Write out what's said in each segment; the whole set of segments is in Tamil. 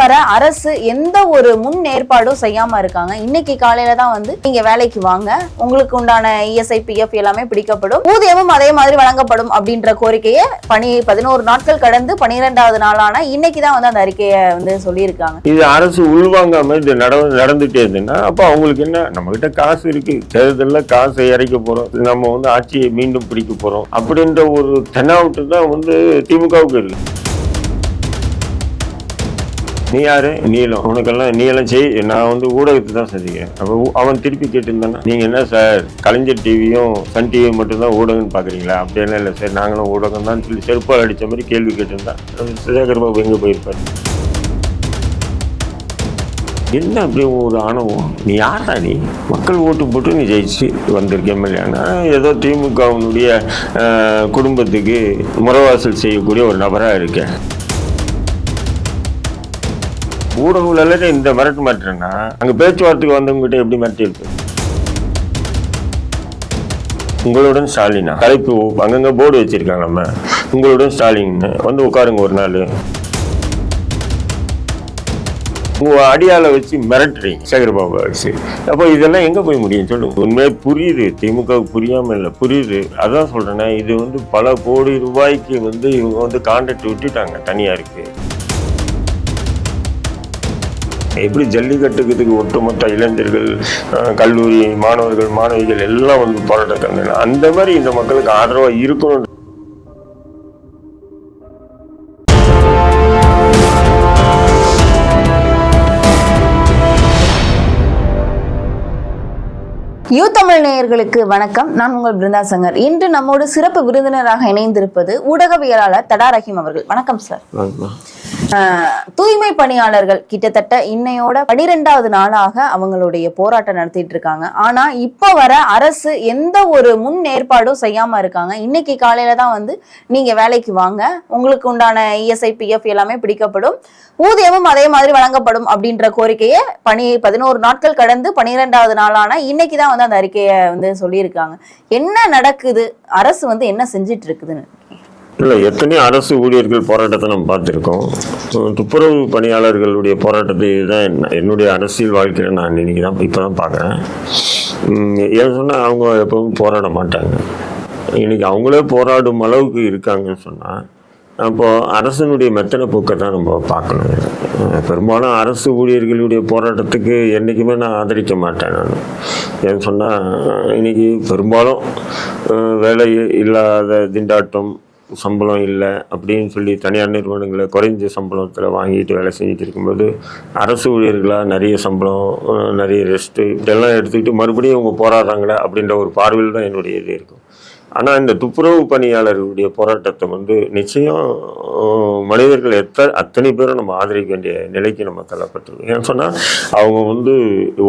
வர அரசு எந்த ஒரு முன் ஏற்பாடும் செய்யாம இருக்காங்க. இன்னைக்கு காலையில தான் வந்து நீங்க வேலைக்கு வாங்க. உங்களுக்கு உண்டான இஎஸ்ஐ பிஎஃப் எல்லாமே பிடிக்கப்படும். ஊதியமும் அதே மாதிரி வழங்கப்படும் அப்படின்ற கோரிக்கையை பணி பதினோரு நாட்கள் கடந்து பனிரெண்டாவது நாளான இன்னைக்கு தான் வந்து அந்த அறிக்கையை வந்து சொல்லியிருக்காங்க. இது அரசு உள்வாங்காம இது நட நடந்துட்டே இருந்ததுன்னா அப்போ அவங்களுக்கு என்ன? நம்ம கிட்ட காசு இருக்கு. தேர்தலில் காசை இறைக்க போறோம். நம்ம வந்து ஆட்சியை மீண்டும் பிடிக்க போறோம். அப்படின்ற ஒரு தென்னாவட்டு தான் வந்து திமுகவுக்கு இருக்கு. நீ யாரு? நீளம் உனக்கெல்லாம் நீளம் செய். நான் வந்து ஊடகத்தை தான் சந்திக்கிறேன். அப்போ அவன் திருப்பி கேட்டிருந்தானா? நீங்க என்ன சார்? கலைஞர் டிவியும் சன் டிவியும் மட்டும்தான் ஊடகம்னு பாக்குறீங்களா? அப்படியெல்லாம் இல்லை சார். நாங்களும் ஊடகம் தான். சொல்லி செருப்பால் அடித்த மாதிரி கேள்வி கேட்டிருந்தான் சேகர் பாபு எங்கே போயிருப்பாரு? என்ன அப்படி ஒரு ஆணவம்? நீ யாரா நீ? மக்கள் ஓட்டு போட்டு நீ ஜெயிச்சு வந்திருக்க எம்எல்ஏனா ஏதோ திமுகவுனுடைய குடும்பத்துக்கு முறவாசல் செய்யக்கூடிய ஒரு நபராக இருக்கேன் ஊடகங்கள் இந்த மிரட்டு மாட்டேன்னா அங்கே பேச்சுவார்த்தைக்கு வந்தவங்ககிட்ட எப்படி மிரட்டி உங்களுடன் ஸ்டாலினா. தலைப்பு அங்கங்க போர்டு வச்சிருக்காங்க நம்ம. உங்களுடன் ஸ்டாலின் வந்து உட்காருங்க ஒரு நாள். உங்க அடியால வச்சு மிரட்டுறீங்க. சேகர்பாபு வச்சு அப்போ இதெல்லாம் எங்க போய் முடியும்? சொல்லுங்க. உண்மையே புரியுது. திமுக புரியாம இல்லை. புரியுது. அதான் சொல்றேன்னா இது வந்து பல கோடி ரூபாய்க்கு வந்து இவங்க வந்து கான்ட்ராக்ட் விட்டுட்டாங்க தனியாருக்கு. எப்படி ஜல்லிக்கட்டுக்கு ஒட்டுமொத்த இளைஞர்கள் கல்லூரி மாணவர்கள் மாணவிகள் எல்லாம் வந்து போராட்டம் அந்த மாதிரி இந்த மக்களுக்கு ஆதரவா இருக்கணும். யூ தமிழ் நேயர்களுக்கு வணக்கம். நான் உங்கள் பிருந்தா சங்கர் இன்று நம்மோடு சிறப்பு விருந்தினராக இணைந்திருப்பது ஊடகவியலாளர் தடா ரஹீம் அவர்கள். வணக்கம் சார். தூய்மை பணியாளர்கள் கிட்டத்தட்ட இன்னையோட பனிரெண்டாவது நாளாக அவங்களுடைய போராட்டம் நடத்திட்டு இருக்காங்க. ஆனா இப்ப வர அரசு எந்த ஒரு முன் ஏற்பாடும் செய்யாம இருக்காங்க. இன்னைக்கு காலையில தான் வந்து நீங்க வேலைக்கு வாங்க. உங்களுக்கு உண்டான இஎஸ்ஐ பிஎஃப் எல்லாமே பிடிக்கப்படும். ஊதியமும் அதே மாதிரி வழங்கப்படும் அப்படின்ற கோரிக்கையை பணி பதினோரு நாட்கள் கடந்து பனிரெண்டாவது நாளான இன்னைக்கு தான் வந்து அந்த அறிக்கையை வந்து சொல்லியிருக்காங்க. என்ன நடக்குது? அரசு வந்து என்ன செஞ்சிட்டு இருக்குதுன்னு. இல்லை எத்தனையோ அரசு ஊழியர்கள் போராட்டத்தை நம்ம பார்த்துருக்கோம். துப்புரவு பணியாளர்களுடைய போராட்டத்தை தான் என்ன- என்னுடைய அரசியல் வாழ்க்கையில் நான் இன்னைக்கு தான் இப்போ தான் பார்க்குறேன். ஏன் சொன்னால் அவங்க எப்பவும் போராட மாட்டாங்க. இன்னைக்கு அவங்களே போராடும் அளவுக்கு இருக்காங்கன்னு சொன்னால் அப்போது அரசனுடைய மெத்தனை போக்கை தான் நம்ம பார்க்கணும். பெரும்பாலும் அரசு ஊழியர்களுடைய போராட்டத்துக்கு என்றைக்குமே நான் ஆதரிக்க மாட்டேன் நான். ஏன்னு சொன்னால் இன்னைக்கு பெரும்பாலும் வேலை இல்லாத திண்டாட்டம் சம்பளம் இல்லை அப்படின்னு சொல்லி தனியார் நிறுவனங்களை குறைஞ்ச சம்பளத்தில் வாங்கிட்டு வேலை செஞ்சுட்டு இருக்கும்போது அரசு ஊழியர்களாக நிறைய சம்பளம் நிறைய ரெஸ்ட்டு இதெல்லாம் எடுத்துக்கிட்டு மறுபடியும் அவங்க போராடுறாங்களே அப்படின்ற ஒரு பார்வையில் தான் என்னுடைய இது இருக்கும். ஆனால் இந்த துப்புரவு பணியாளர்களுடைய போராட்டத்தை வந்து நிச்சயம் மனிதர்கள் எத்த அத்தனை பேரும் நம்ம ஆதரிக்க வேண்டிய நிலைக்கு நம்ம தள்ளப்பட்டிருக்கோம். ஏன்னு சொன்னால் அவங்க வந்து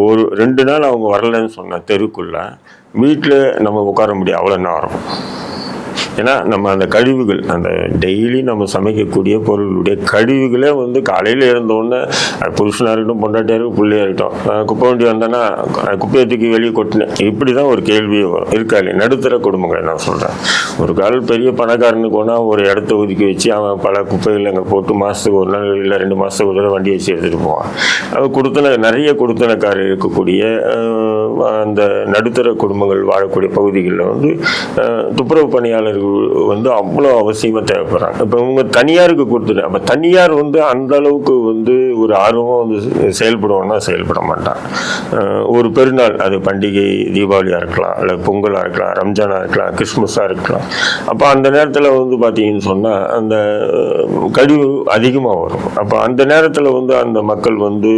ஒரு ரெண்டு நாள் அவங்க வரலைன்னு சொன்ன தெருக்குள்ள வீட்டில் நம்ம உட்கார முடியும். அவ்வளோ நேரம். ஏன்னா நம்ம அந்த கழிவுகள் அந்த டெய்லி நம்ம சமைக்கக்கூடிய பொருளுடைய கழிவுகளே வந்து காலையில் இருந்தோடனே புருஷனாக இருக்கட்டும் பொண்டாட்டியாக இருக்கட்டும் பிள்ளையாக இருக்கட்டும் குப்பை வண்டி வந்தேன்னா குப்பையை தூக்கி வெளியே கொட்டினேன் இப்படி தான் ஒரு கேள்வியே வரும். இருக்காது நடுத்தர குடும்பங்களை நான் சொல்கிறேன் ஒரு கால் பெரிய பணக்காரனுக்கு போனால் ஒரு இடத்த ஒதுக்கி வச்சு அவன் பல குப்பைகள் அங்கே போட்டு மாதத்துக்கு ஒரு நாள் இல்லை ரெண்டு மாதத்துக்கு ஒரு தடவை வண்டி வச்சு எடுத்துகிட்டு போவான். அது கொடுத்தன நிறைய கொடுத்தனக்காரர் இருக்கக்கூடிய அந்த நடுத்தர குடும்பங்கள் வாழக்கூடிய பகுதிகளில் வந்து துப்புரவு பணியாளர்கள் வந்து அவ்வளோ அவசியமாக தேவைப்படுறாங்க. இப்போ இவங்க தனியாருக்கு கொடுத்துட்டு அப்போ தனியார் வந்து அந்த அளவுக்கு வந்து ஒரு ஆர்வமாக வந்து செயல்படுவோம்னா செயல்பட மாட்டான் ஒரு பெருநாள் அது பண்டிகை தீபாவளியாக இருக்கலாம் அல்லது பொங்கலாக இருக்கலாம் ரம்ஜானாக இருக்கலாம் கிறிஸ்மஸாக இருக்கலாம். அப்போ அந்த நேரத்தில் வந்து பார்த்தீங்கன்னு சொன்னால் அந்த கழிவு அதிகமாக வரும். அப்போ அந்த நேரத்தில் வந்து அந்த மக்கள் வந்து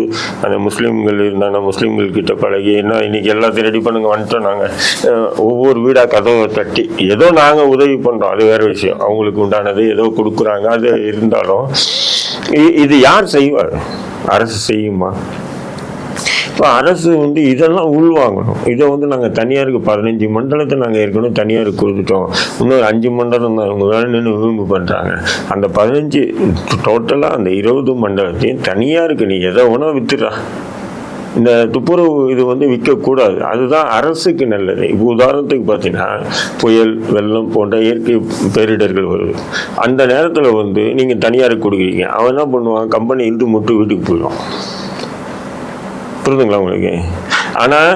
அந்த முஸ்லீம்கள் இருந்தாங்க முஸ்லீம்கள் கிட்ட பழகி என்ன இன்னைக்கு எல்லாத்தையும் ரெடி பண்ணுங்க வந்துட்டோம் நாங்கள் ஒவ்வொரு வீடாக கதவை தட்டி ஏதோ நாங்கள் உதவி உதவி பண்ணுறோம் அது வேறு விஷயம். அவங்களுக்கு உண்டானது ஏதோ கொடுக்குறாங்க அது இருந்தாலும் இது யார் செய்வார்? அரசு செய்யுமா? இப்போ அரசு வந்து இதெல்லாம் உள்வாங்கணும். இதை வந்து நாங்கள் தனியாருக்கு பதினஞ்சு மண்டலத்தை நாங்கள் ஏற்கனவே தனியாருக்கு கொடுத்துட்டோம். இன்னொரு அஞ்சு மண்டலம் தான் அவங்க வேலை நின்று விரும்பு பண்ணுறாங்க அந்த பதினஞ்சு டோட்டலாக அந்த இருபது மண்டலத்தையும் தனியாருக்கு நீ எதை வேணா வித்துடா இந்த துப்புரவு இது வந்து விற்கக்கூடாது. அதுதான் அரசுக்கு நல்லது. இப்போ உதாரணத்துக்கு பார்த்தீங்கன்னா புயல் வெள்ளம் போன்ற இயற்கை பேரிடர்கள் வருது. அந்த நேரத்தில் வந்து நீங்கள் தனியாருக்கு கொடுக்குறீங்க. அவன் என்ன பண்ணுவான்? கம்பெனி இழுத்து முட்டு வீட்டுக்கு போயிடும் புரிதுங்களா உங்களுக்கு? ஆனால்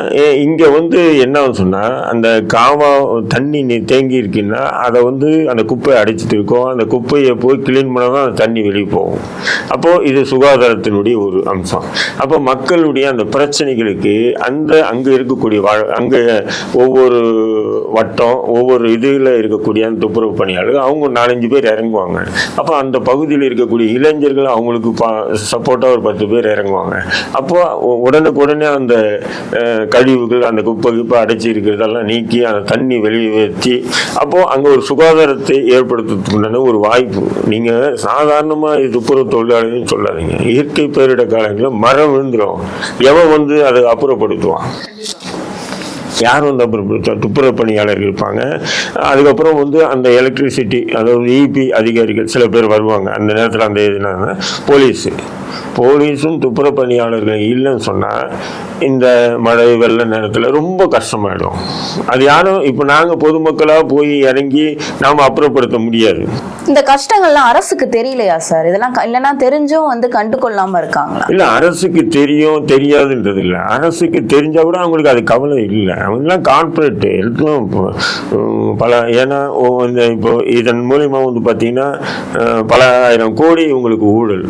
இங்கே வந்து என்ன சொன்னால் அந்த காவா தண்ணி நீ தேங்கி இருக்குன்னா அதை வந்து அந்த குப்பையை அடைச்சிட்டு இருக்கோம். அந்த குப்பையை போய் கிளீன் பண்ணதான் அந்த தண்ணி வெளியே போகும். அப்போது இது சுகாதாரத்தினுடைய ஒரு அம்சம். அப்போ மக்களுடைய அந்த பிரச்சனைகளுக்கு அந்த அங்கே இருக்கக்கூடிய வாழ் அங்கே ஒவ்வொரு வட்டம் ஒவ்வொரு இதில் இருக்கக்கூடிய அந்த துப்புரவு பணியாளர்கள் அவங்க நாலஞ்சு பேர் இறங்குவாங்க. அப்போ அந்த பகுதியில் இருக்கக்கூடிய இளைஞர்கள் அவங்களுக்கு பா சப்போர்ட்டாக ஒரு பத்து பேர் இறங்குவாங்க. அப்போ உடனுக்குடனே அந்த கழிவுகள் அந்த குப்பை குப்பை அடைச்சி இருக்கிறதெல்லாம் நீக்கி அந்த தண்ணி வெளியே வச்சு அப்போது அங்கே ஒரு சுகாதாரத்தை ஏற்படுத்துறதுக்குண்டான ஒரு வாய்ப்பு. நீங்கள் சாதாரணமாக இது துப்புரவு தொழிலாளர்கள்னு சொல்லாதீங்க. இயற்கை பேரிட காலங்களில் மரம் விழுந்துடும் எவன் வந்து அதை அப்புறப்படுத்துவான்? யார் வந்து அப்புறம் துப்புரவு பணியாளர்கள் இருப்பாங்க. அதுக்கப்புறம் வந்து அந்த எலக்ட்ரிசிட்டி அதாவது இபி அதிகாரிகள் சில பேர் வருவாங்க. அந்த நேரத்தில் அந்த இதுனா போலீஸு. போலீஸும் துப்புரவு பணியாளர்கள் இல்லைன்னு சொன்னால் இந்த மழை வெள்ள நேரத்தில் ரொம்ப கஷ்டமாயிடும். அது யாரும் இப்போ நாங்கள் பொதுமக்களாக போய் இறங்கி நாம் அப்புறப்படுத்த முடியாது. இந்த கஷ்டங்கள்லாம் அரசுக்கு தெரியலையா சார்? இதெல்லாம் இல்லைன்னா தெரிஞ்சும் வந்து கண்டு கொள்ளாம இருக்காங்களா? இல்லை அரசுக்கு தெரியும் தெரியாதுன்றது இல்லை. அரசுக்கு தெரிஞ்சா கூட அவங்களுக்கு அது கவலை இல்லை. அவங்கெல்லாம் கார்ப்பரேட் எல்லாம் பல ஏன்னா ஓ, இந்த இப்போ இதன் மூலியமா வந்து பார்த்தீங்கன்னா பல ஆயிரம் கோடி உங்களுக்கு ஊழல்.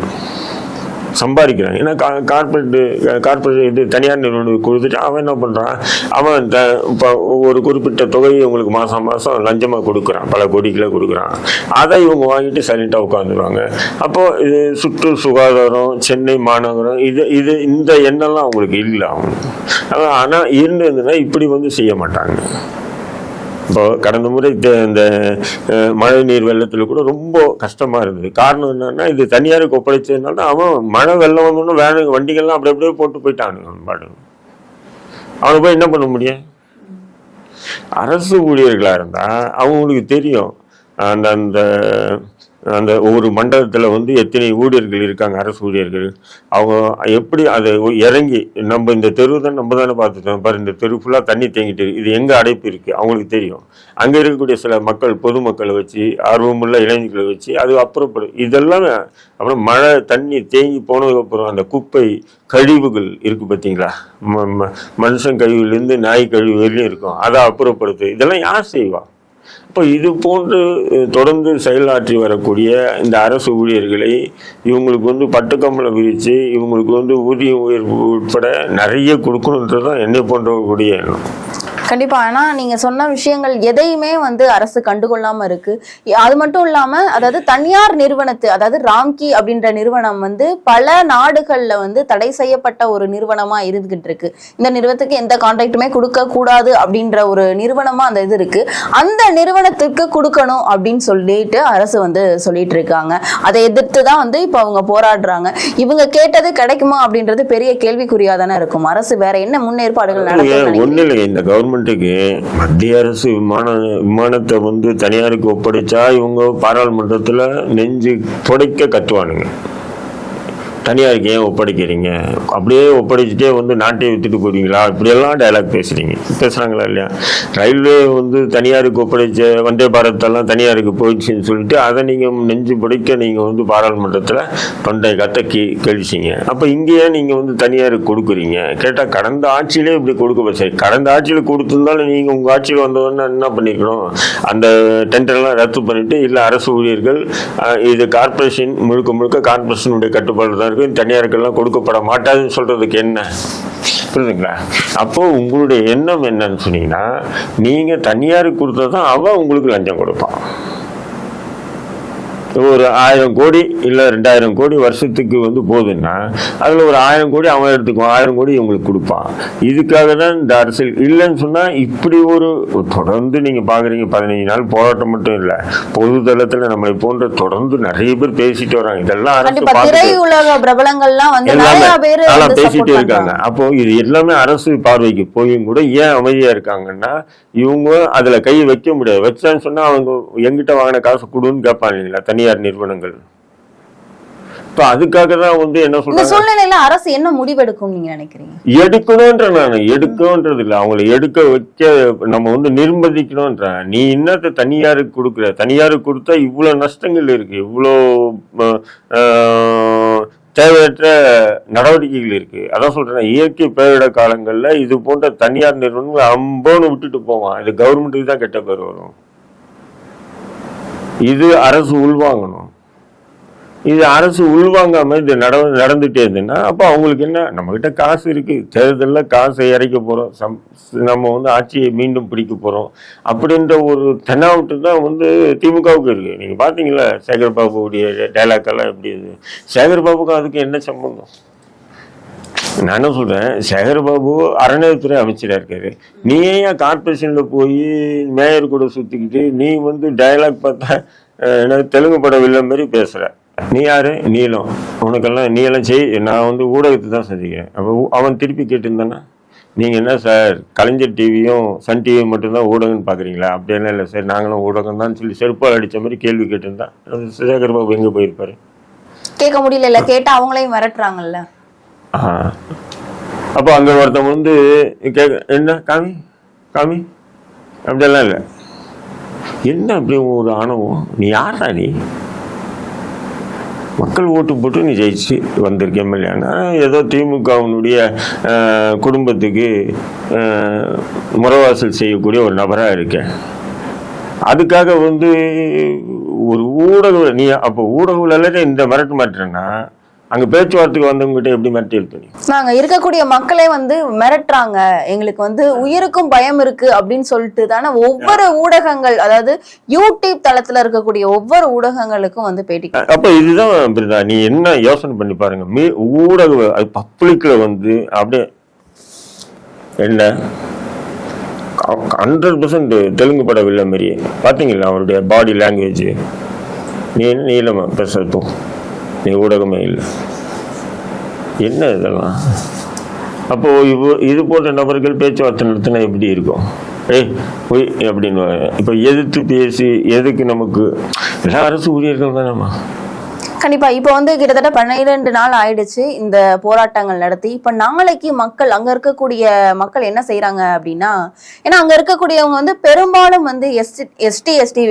சம்பாதிக்கிறான். ஏன்னா கா கார்பரேட்டு கார்பரேட் இது தனியார் நிறுவனம் கொடுத்துட்டு அவன் என்ன பண்ணுறான் அவன் த இப்போ ஒரு குறிப்பிட்ட தொகையை உங்களுக்கு மாதம் மாதம் லஞ்சமாக கொடுக்குறான். பல கோடிகளை கொடுக்குறான். அதை இவங்க வாங்கிட்டு சைலண்ட்டாக உட்காந்துருவாங்க அப்போது இது சுற்று சுகாதாரம் சென்னை மாநகரம் இது இது இந்த எண்ணெல்லாம் அவங்களுக்கு இல்லை. அவங்க ஆனால் இருந்ததுன்னா இப்படி வந்து செய்ய மாட்டாங்க. இப்போ கடந்த முறை இந்த மழை நீர் வெள்ளத்தில் கூட ரொம்ப கஷ்டமாக இருந்தது. காரணம் என்னன்னா இது தனியாருக்கு ஒப்படைச்சதுனால தான் அவன் மழை வெள்ளம் வந்தோடனே வேற வண்டிகள்லாம் அப்படி அப்படியே போட்டு போயிட்டானுங்க பாடு அவனை போய் என்ன பண்ண முடியும்? அரசு ஊழியர்களாக இருந்தால் அவங்களுக்கு தெரியும். அந்த அந்த அந்த ஒவ்வொரு மண்டலத்தில் வந்து எத்தனை ஊழியர்கள் இருக்காங்க அரசு ஊழியர்கள். அவங்க எப்படி அதை இறங்கி நம்ம இந்த தெரு தான் நம்ம தானே பார்த்துட்டோம். பாரு இந்த தெரு ஃபுல்லாக தண்ணி தேங்கிட்டு இது எங்கே அடைப்பு இருக்குது அவங்களுக்கு தெரியும். அங்கே இருக்கக்கூடிய சில மக்கள் பொதுமக்களை வச்சு ஆர்வமுள்ள இளைஞர்களை வச்சு அது அப்புறப்படும். இதெல்லாம் அப்புறம் மழை தண்ணி தேங்கி போனதுக்கப்புறம் அந்த குப்பை கழிவுகள் இருக்குது பார்த்தீங்களா? ம- ம- மனுஷன் கழிவுலேருந்து நாய் கழிவு வரையும் இருக்கும். அதை அப்புறப்படுத்து. இதெல்லாம் யார் செய்வா? இப்போ இது போன்று தொடர்ந்து செயலாற்றி வரக்கூடிய இந்த அரசு ஊழியர்களை இவங்களுக்கு வந்து பட்டுக்கம்பளை விரித்து இவங்களுக்கு வந்து ஊதிய உயர்வு உட்பட நிறைய கொடுக்கணுன்றது தான் என்னை போன்றவர்களுடைய எண்ணம். கண்டிப்பா. ஆனா நீங்க சொன்ன விஷயங்கள் எதையுமே வந்து அரசு கண்டுகொள்ளாம இருக்கு. அது மட்டும் இல்லாம அதாவது தனியார் நிறுவனத்து அதாவது ராம்கி அப்படின்ற நிறுவனம் வந்து பல நாடுகள்ல வந்து தடை செய்யப்பட்ட ஒரு நிறுவனமா இருந்துகிட்டு இருக்கு. இந்த நிறுவனத்துக்கு எந்த கான்ட்ராக்டுமே கொடுக்க கூடாது அப்படின்ற ஒரு நிறுவனமா அந்த இது இருக்கு. அந்த நிறுவனத்துக்கு கொடுக்கணும் அப்படின்னு சொல்லிட்டு அரசு வந்து சொல்லிட்டு இருக்காங்க. அதை எதிர்த்து தான் வந்து இப்போ அவங்க போராடுறாங்க. இவங்க கேட்டது கிடைக்குமா அப்படின்றது பெரிய கேள்விக்குறியா தானே இருக்கும். அரசு வேற என்ன முன்னேற்பாடுகள் நடக்கும் ஒன்றும் இல்லைங்க இந்த கவர்மெண்ட்டுக்கு மத்திய அரசு விமான விமானத்தை வந்து தனியாருக்கு ஒப்படைச்சா இவங்க பாராளுமன்றத்தில் நெஞ்சு துடைக்க கத்துவானுங்க. தனியாருக்கு ஏன் ஒப்படைக்கிறீங்க? அப்படியே ஒப்படைச்சிட்டே வந்து நாட்டையே வித்துட்டு போறீங்களா? இப்படியெல்லாம் டைலாக் பேசுறீங்க. பேசுறாங்களா இல்லையா? ரயில்வே வந்து தனியாருக்கு ஒப்படைச்ச வந்தே பாரத்தெல்லாம் தனியாருக்கு போயிடுச்சுன்னு சொல்லிட்டு அதை நீங்கள் நெஞ்சு பிடிக்க நீங்கள் வந்து பாராளுமன்றத்தில் தொண்டை கத்த கி கழிச்சிங்க அப்போ இங்கேயே நீங்கள் வந்து தனியாருக்கு கொடுக்குறீங்க. கேட்டால் கடந்த ஆட்சியிலே இப்படி கொடுக்க சரி கடந்த ஆட்சியில் கொடுத்துருந்தாலும் நீங்கள் உங்கள் ஆட்சியில் வந்தவொடனே என்ன பண்ணிக்கணும்? அந்த டெண்டர்லாம் ரத்து பண்ணிட்டு இல்லை அரசு ஊழியர்கள் இது கார்ப்பரேஷன் முழுக்க முழுக்க கார்ப்பரேஷனுடைய கட்டுப்பாடு தான் இருக்கும் தனியாருக்கெல்லாம் கொடுக்கப்பட மாட்டாதுன்னு சொல்றதுக்கு என்ன? புரியுதுங்களா அப்போ உங்களுடைய எண்ணம் என்னன்னு சொன்னீங்கன்னா நீங்க தனியாருக்கு கொடுத்தா தான் அவன் உங்களுக்கு லஞ்சம் கொடுப்பான். ஒரு ஆயிரம் கோடி இல்லை ரெண்டாயிரம் கோடி வருஷத்துக்கு வந்து போகுதுன்னா அதில் ஒரு ஆயிரம் கோடி அவன் எடுத்துக்குவான் ஆயிரம் கோடி இவங்களுக்கு கொடுப்பான். இதுக்காக தான் இந்த அரசியல் இல்லைன்னு சொன்னால் இப்படி ஒரு தொடர்ந்து நீங்கள் பார்க்குறீங்க பதினஞ்சு நாள் போராட்டம் மட்டும் இல்லை பொது தளத்தில் நம்மளை போன்ற தொடர்ந்து நிறைய பேர் பேசிட்டு வராங்க. இதெல்லாம் அரசு பேசிட்டே இருக்காங்க. அப்போ இது எல்லாமே அரசு பார்வைக்கு போயும் கூட ஏன் அமைதியா இருக்காங்கன்னா இவங்க அதுல கை வைக்க முடியாது. வச்சான்னு சொன்னா அவங்க எங்கிட்ட வாங்கின காசு கொடுன்னு கேட்பாங்க இல்லைங்களா? தனியார் நிறுவனங்கள். இப்ப அதுக்காக தான் வந்து என்ன சொல்றாங்க? சூழ்நிலையில அரசு என்ன முடிவெடுக்கும் நீங்க நினைக்கிறீங்க? எடுக்கணும்ன்ற நான் எடுக்கணும்ன்றது இல்லை. அவங்கள எடுக்க வைக்க நம்ம வந்து நிர்பந்திக்கணும்ன்ற நீ என்னத்தை தனியாருக்கு கொடுக்குற? தனியாருக்கு கொடுத்தா இவ்வளோ நஷ்டங்கள் இருக்கு. இவ்வளோ தேவையற்ற நடவடிக்கைகள் இருக்கு. அதான் சொல்றேன். இயற்கை பேரிட காலங்கள்ல இது போன்ற தனியார் நிறுவனங்கள் அம்போன்னு விட்டுட்டு போவான். இது கவர்மெண்ட்டுக்கு தான் கெட்ட பேர் வரும். இது அரசு உள்வாங்கணும். இது அரசு உள்வாங்காம இது நட நடந்துட்டே இருந்ததுன்னா அப்போ அவங்களுக்கு என்ன? நம்மக்கிட்ட காசு இருக்குது தேர்தலில் காசை இறைக்க போகிறோம் சம் நம்ம வந்து ஆட்சியை மீண்டும் பிடிக்க போகிறோம் அப்படின்ற ஒரு தென்னாவட்டு தான் வந்து திமுகவுக்கு இருக்குது நீங்கள் பார்த்தீங்களா சேகர்பாபுடைய டைலாக் எல்லாம் எப்படி இது சேகர்பாபுக்கும் அதுக்கு என்ன சம்பந்தம்? நான் என்ன சொல்றேன் சேகர்பாபு அறநிலையத்துறை அமைச்சராக இருக்காரு. நீ ஏன் கார்பரேஷன்ல போய் மேயர் கூட சுத்திக்கிட்டு நீ வந்து டயலாக் பார்த்தா எனக்கு என்ன தெலுங்கு படம் வில்ல மாதிரி பேசுற. நீ யாரு? நீலம். உனக்கெல்லாம் நீளம் செய் நான் வந்து ஊடகத்தை தான் சந்திக்கிறேன். அப்போ அவன் திருப்பி கேட்டிருந்தானா? நீங்க என்ன சார் கலைஞர் டிவியும் சன் டிவியும் மட்டும்தான் ஊடகம்னு பாக்குறீங்களா? அப்படியெல்லாம் இல்லை சார் நாங்களும் ஊடகம் தான் சொல்லி செருப்பால் அடிச்ச மாதிரி கேள்வி கேட்டிருந்தா சேகர்பாபு சேகர் பாபு எங்க போயிருப்பாரு? கேட்க முடியல இல்ல கேட்டா அவங்களையும் மிரட்டுறாங்கல்ல. அப்போ அங்க ஒருத்தன் வந்து கேட்க என்ன காமி? காமி? அப்படியெல்லாம் இல்லை. என்ன அப்படி ஒரு ஆணவம்? நீ யாரா நீ? மக்கள் ஓட்டு போட்டு நீ ஜெயிச்சு வந்திருக்க எம்எல்ஏனா ஏதோ திமுகவினுடைய குடும்பத்துக்கு முறவாசல் செய்யக்கூடிய ஒரு நபராக இருக்கேன் அதுக்காக வந்து ஒரு ஊடக நீ அப்போ ஊடகவியலாளரே இந்த மிரட்டு மாட்டேன்னா அங்கே பேச்சுவார்த்தைக்கு வந்தவங்ககிட்ட எப்படி நீ நாங்க இருக்கக்கூடிய மக்களே வந்து மிரட்டுறாங்க. எங்களுக்கு வந்து உயிருக்கும் பயம் இருக்கு அப்படின்னு சொல்லிட்டு தானே ஒவ்வொரு ஊடகங்கள் அதாவது யூடியூப் தளத்துல இருக்கக்கூடிய ஒவ்வொரு ஊடகங்களுக்கும் வந்து பேட்டி அப்ப இதுதான் பிரிதா நீ என்ன யோசனை பண்ணி பாருங்க. மீ ஊடக அது பப்ளிக்ல வந்து அப்படியே என்ன? ஹண்ட்ரட் பர்சன்ட் தெலுங்கு பட வில்ல மாரி பாத்தீங்களா அவருடைய பாடி லாங்குவேஜ் நீ என்ன நீளமா பேசுறதும் நீ ஊடகமே இல்லை. என்ன இதெல்லாம்? அப்போ இவ் இது போன்ற நபர்கள் பேச்சுவார்த்தை நடத்தினா எப்படி இருக்கும்? ஏய் போய் அப்படின்னு இப்போ எதிர்த்து பேசி எதுக்கு நமக்கு எல்லாம் அரசு ஊழியர்கள் தானேம்மா. கண்டிப்பா. இப்ப வந்து கிட்டத்தட்ட பன்னிரெண்டு நாள் ஆயிடுச்சு இந்த போராட்டங்கள் நடத்தி. இப்ப நாளைக்கு மக்கள் அங்க இருக்கக்கூடிய மக்கள் என்ன செய்யறாங்க அப்படின்னா ஏன்னா அங்க இருக்கக்கூடியவங்க வந்து பெரும்பாலும் வந்து ST ST ST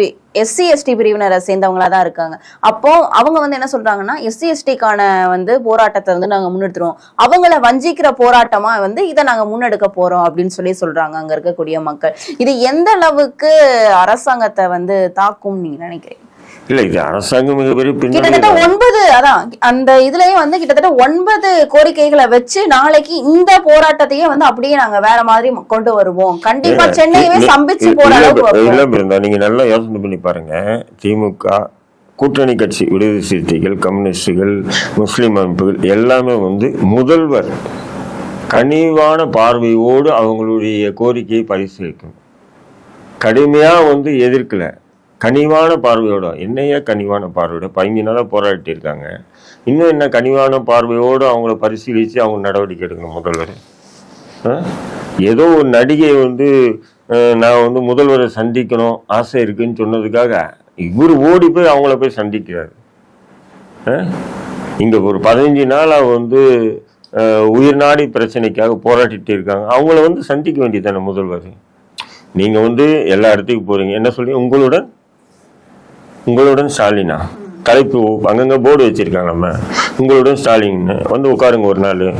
SC ST பிரிவினரை சேர்ந்தவங்களா தான் இருக்காங்க. அப்போ அவங்க வந்து என்ன சொல்றாங்கன்னா எஸ்சி எஸ்டிக்கான வந்து போராட்டத்தை வந்து நாங்க முன்னெடுத்துருவோம். அவங்கள வஞ்சிக்கிற போராட்டமா வந்து இதை நாங்க முன்னெடுக்க போறோம் அப்படின்னு சொல்லி சொல்றாங்க அங்க இருக்கக்கூடிய மக்கள். இது எந்த அளவுக்கு அரசாங்கத்தை வந்து தாக்கும் நீங்க நினைக்கிறீங்க? இல்லை இது அரசாங்கம் மிகப்பெரிய கிட்டத்தட்ட ஒன்பது அதான் அந்த இதுலயே வந்து கிட்டத்தட்ட ஒன்பது கோரிக்கைகளை வச்சு நாளைக்கு இந்த போராட்டத்தையே வந்து அப்படியே நாங்க வேற மாதிரி கொண்டு வருவோம். கண்டிப்பா சென்னையவே சம்பிச்சு போற அளவுக்கு இல்ல நீங்க நல்லா யோசனை பண்ணி பாருங்க. திமுக கூட்டணி கட்சி விடுதலை சிறுத்தைகள் கம்யூனிஸ்டுகள் முஸ்லிம் அமைப்புகள் எல்லாமே வந்து முதல்வர் கனிவான பார்வையோடு அவங்களுடைய கோரிக்கையை பரிசீலிக்கும் கடுமையா வந்து எதிர்க்கல. கனிவான பார்வையோட என்னையா கனிவான பார்வையோட பதினஞ்சு நாளா போராடிட்டு இருக்காங்க. இன்னும் என்ன கனிவான பார்வையோடு அவங்கள பரிசீலித்து அவங்க நடவடிக்கை எடுக்கணும் முதல்வர். ஆ? ஏதோ ஒரு நடிகை வந்து நான் வந்து முதல்வரை சந்திக்கணும் ஆசை இருக்குன்னு சொன்னதுக்காக இவர் ஓடி போய் அவங்கள போய் சந்திக்கிறார். ஆ? ஒரு பதினஞ்சு நாளாக வந்து உயிர் உயிர்நாடி பிரச்சனைக்காக போராடிட்டு இருக்காங்க. அவங்கள வந்து சந்திக்க வேண்டியதானே முதல்வர். நீங்கள் வந்து எல்லா இடத்துக்கும் போகிறீங்க என்ன சொல்லி உங்களுடன் உங்களுடன் ஸ்டாலினா? தலைப்பு அங்கங்க போர்டு வச்சிருக்காங்க நம்ம. உங்களுடன் ஸ்டாலின்னு வந்து உட்காருங்க ஒரு நாள்.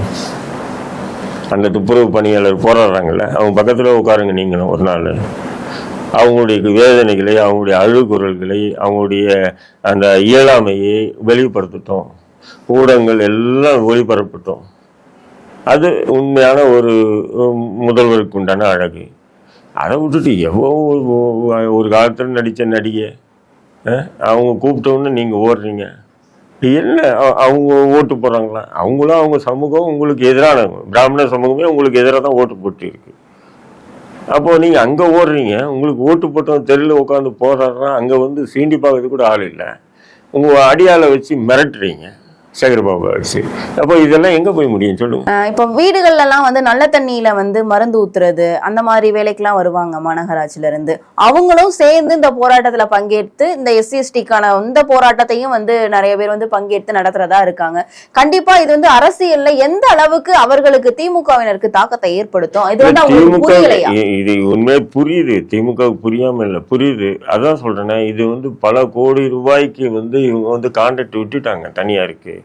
அந்த துப்புரவு பணியாளர் போராடுறாங்கல்ல அவங்க பக்கத்தில் உட்காருங்க நீங்களும் ஒரு நாள். அவங்களுடைய வேதனைகளை அவங்களுடைய அழுகுரல்களை அவங்களுடைய அந்த இயலாமையை வெளிப்படுத்தட்டும். ஊடகங்கள் எல்லாம் ஒளிபரப்பட்டும். அது உண்மையான ஒரு முதல்வருக்கு உண்டான அழகு. அதை விட்டுட்டு எவ்வளோ ஒரு- காலத்தில் நடித்த நடிகை. அவங்க கூப்பிட்டோன்னு நீங்கள் ஓடுறீங்க. என்ன? அவங்க ஓட்டு போடுறாங்களா? அவங்களும் அவங்க சமூகம் உங்களுக்கு எதிரானவங்க பிராமண சமூகமே உங்களுக்கு எதிராக தான் ஓட்டு போட்டிருக்கு. அப்போது நீங்கள் அங்கே ஓடுறீங்க உங்களுக்கு ஓட்டு போட்டவன் தெருவில் உட்காந்து போராடுறான் அங்கே வந்து சீண்டி பார்க்கறது கூட ஆள் இல்லை. உங்கள் அடியால வச்சு மிரட்டுறீங்க. சேகர்பாபு ஆச்சு அப்போ இதெல்லாம் எங்க போய் முடியும் சொல்லுங்க இப்போ வீடுகள்ல எல்லாம் வந்து நல்ல தண்ணியில வந்து மருந்து ஊத்துறது அந்த மாதிரி வேலைக்கெல்லாம் வருவாங்க மாநகராட்சியில இருந்து அவங்களும் சேர்ந்து இந்த போராட்டத்துல பங்கேற்று இந்த எஸ்சி எஸ்டிக்கான இந்த போராட்டத்தையும் வந்து நிறைய பேர் வந்து பங்கேற்று நடத்துறதா இருக்காங்க. கண்டிப்பா இது வந்து அரசியல்ல எந்த அளவுக்கு அவர்களுக்கு திமுகவினருக்கு தாக்கத்தை ஏற்படுத்தும்? இது வந்து அவங்களுக்கு புரியலையா? இது உண்மையே புரியுது. திமுக புரியாம இல்ல. புரியுது. அதான் சொல்றேனே இது வந்து பல கோடி ரூபாய்க்கு வந்து இவங்க வந்து கான்ட்ராக்ட் விட்டுட்டாங்க தனியாருக்கு.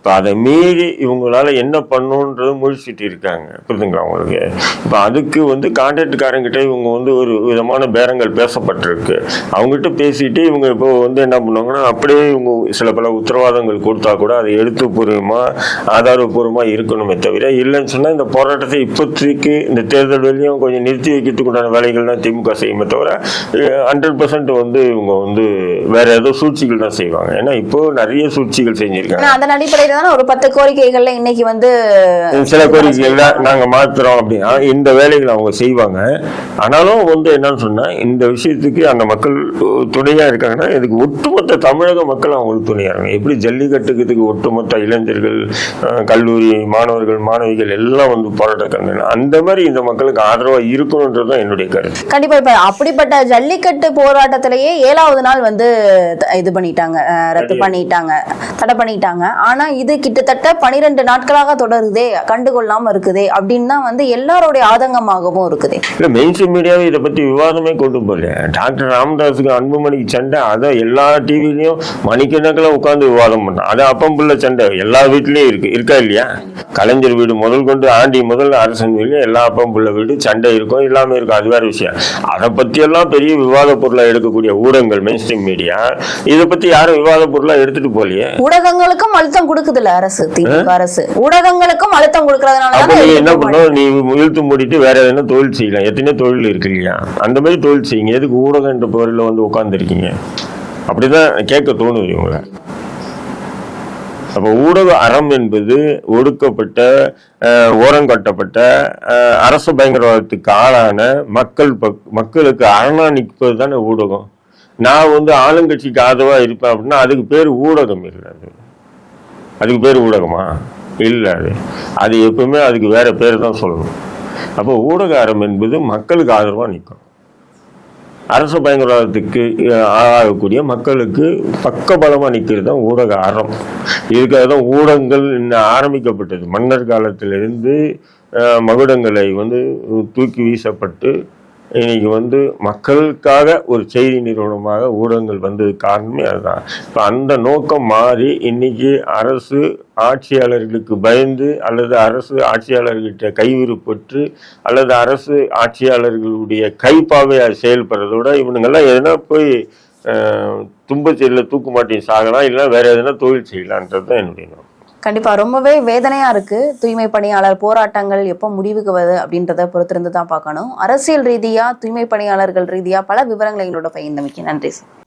இப்போ அதை மீறி இவங்களால என்ன பண்ணுன்றது முழிச்சிட்டு இருக்காங்க. புரிதுங்களா உங்களுக்கு? இப்போ அதுக்கு வந்து கான்ட்ராக்டுக்காரங்கிட்ட இவங்க வந்து ஒரு விதமான பேரங்கள் பேசப்பட்டிருக்கு. அவங்ககிட்ட பேசிட்டு இவங்க இப்போ வந்து என்ன பண்ணுவாங்கன்னா அப்படியே இவங்க சில பல உத்தரவாதங்கள் கொடுத்தா கூட அதை எழுத்துப்பூர்வமாக ஆதாரப்பூர்வமாக இருக்கணுமே தவிர இல்லைன்னு சொன்னால் இந்த போராட்டத்தை இப்போதைக்கு இந்த தேர்தல் வெளியும் கொஞ்சம் நிறுத்தி வைக்கிறதுக்கு உண்டான வேலைகள் தான் திமுக செய்யுமே தவிர ஹண்ட்ரட் பர்சன்ட் வந்து இவங்க வந்து வேற ஏதோ சூழ்ச்சிகள் தான் செய்வாங்க. ஏன்னா இப்போ நிறைய சூழ்ச்சிகள் செஞ்சிருக்காங்க. அதன் அடிப்படையில் தானே ஒரு பத்து கோரிக்கைகள்ல இன்னைக்கு வந்து சில கோரிக்கைகள்ல நாங்க மாத்துறோம் அப்படின்னா இந்த வேலைகளை அவங்க செய்வாங்க. ஆனாலும் வந்து என்னன்னு சொன்னா இந்த விஷயத்துக்கு அந்த மக்கள் துணையா இருக்காங்கன்னா இதுக்கு ஒட்டுமொத்த தமிழக மக்கள் அவங்களுக்கு துணையா இருக்காங்க. எப்படி ஜல்லிக்கட்டுக்கு ஒட்டுமொத்த இளைஞர்கள் கல்லூரி மாணவர்கள் மாணவிகள் எல்லாம் வந்து போராட்டம் அந்த மாதிரி இந்த மக்களுக்கு ஆதரவா இருக்கணுன்றது தான் என்னுடைய கருத்து. கண்டிப்பா இப்ப அப்படிப்பட்ட ஜல்லிக்கட்டு போராட்டத்திலேயே ஏழாவது நாள் வந்து இது பண்ணிட்டாங்க ரத்து பண்ணிட்டாங்க தடை பண்ணிட்டாங்க. ஆனா இது கிட்டத்தட்ட பனிரெண்டு நாட்களாக தொடருதே கண்டுகொள்ளாம இருக்குதே அப்படின்னு தான் வந்து எல்லாருடைய ஆதங்கமாகவும் இருக்குதே. இல்ல மெயின் ஸ்ட்ரீம் மீடியாவே இதை பத்தி விவாதமே கொண்டு போகல. டாக்டர் ராமதாஸுக்கு அன்புமணிக்கு சண்டை அதை எல்லா டிவிலையும் மணிக்கணக்கில் உட்கார்ந்து விவாதம் பண்ணான் அது அப்பம்புள்ள சண்டை. எல்லா வீட்லயும் இருக்கு. இருக்கா இல்லையா? கலைஞர் வீடு முதல் கொண்டு ஆண்டி முதல் அரசன் வீடு எல்லா அப்பம்புள்ள வீடு சண்டை இருக்கும் இல்லாம இருக்கும் அது வேற விஷயம். அதை பத்தி எல்லாம் பெரிய விவாத பொருளா எடுக்கக்கூடிய ஊடகங்கள் மெயின் ஸ்ட்ரீம் மீடியா இதை பத்தி யாரும் விவாத பொருளா எடுத்துட்டு போகலையே? ஊடகங்களுக்கும் அழுத்தம் கொடுக்குதுல்ல அரசு திமுக அரசு. ஊடகங்களுக்கும் அழுத்தம் கொடுக்கறதுனால என்ன பண்ணணும்? நீ இழுத்து மூடிட்டு வேற எதனா தொழில் செய்யலாம். எத்தனையோ தொழில் இருக்கு இல்லையா? அந்த மாதிரி தொழில் செய்யுங்க. எதுக்கு ஊடகம் என்ற பொருளில் வந்து உட்காந்துருக்கீங்க அப்படிதான் கேட்க தோணுது இவங்கள. அப்போ ஊடக அறம் என்பது ஒடுக்கப்பட்ட ஓரங்கட்டப்பட்ட அரசு பயங்கரவாதத்துக்கு ஆளான மக்கள் மக்களுக்கு அரணா நிற்பது தானே ஊடகம். நான் வந்து ஆளுங்கட்சிக்கு ஆதரவா இருப்பேன் அப்படின்னா அதுக்கு பேர் ஊடகம் இல்லை அதுக்கு பேர் ஊடகமா? இல்லை அது. அது எப்பவுமே அதுக்கு வேற பேர் தான் சொல்லணும். அப்போ ஊடக என்பது மக்களுக்கு ஆதரவாக நிற்கும். அரசு பயங்கரவாதத்துக்கு ஆகக்கூடிய ஆளாகக்கூடிய மக்களுக்கு பக்கபலமாக நிற்கிறது தான் ஊடக அறம் இதுக்காக தான் ஊடகங்கள் இன்னும் ஆரம்பிக்கப்பட்டது. மன்னர் காலத்திலிருந்து மகுடங்களை வந்து தூக்கி வீசப்பட்டு இன்னைக்கு வந்து மக்களுக்காக ஒரு செய்தி நிறுவனமாக ஊடகங்கள் வந்தது காரணமே அதுதான். இப்போ அந்த நோக்கம் மாறி இன்னைக்கு அரசு ஆட்சியாளர்களுக்கு பயந்து அல்லது அரசு ஆட்சியாளர்கிட்ட கைவிருப்பற்று அல்லது அரசு ஆட்சியாளர்களுடைய கைப்பாவையாக செயல்படுறதோட இவனுங்கெல்லாம் எதனா போய் அஹ், தூக்கு மாட்டி சாகலாம் இல்லை வேறு எதனா தொழில் செய்யலான்றது தான் என்னுடைய நோக்கம். கண்டிப்பா. ரொம்பவே வேதனையா இருக்கு. தூய்மை பணியாளர் போராட்டங்கள் எப்போ முடிவுக்கு வருது அப்படின்றத பொறுத்திருந்து தான் பார்க்கணும். அரசியல் ரீதியா தூய்மை பணியாளர்கள் ரீதியா பல விவரங்களை எங்களோட பகிர்ந்தமைக்கு நன்றி சார்.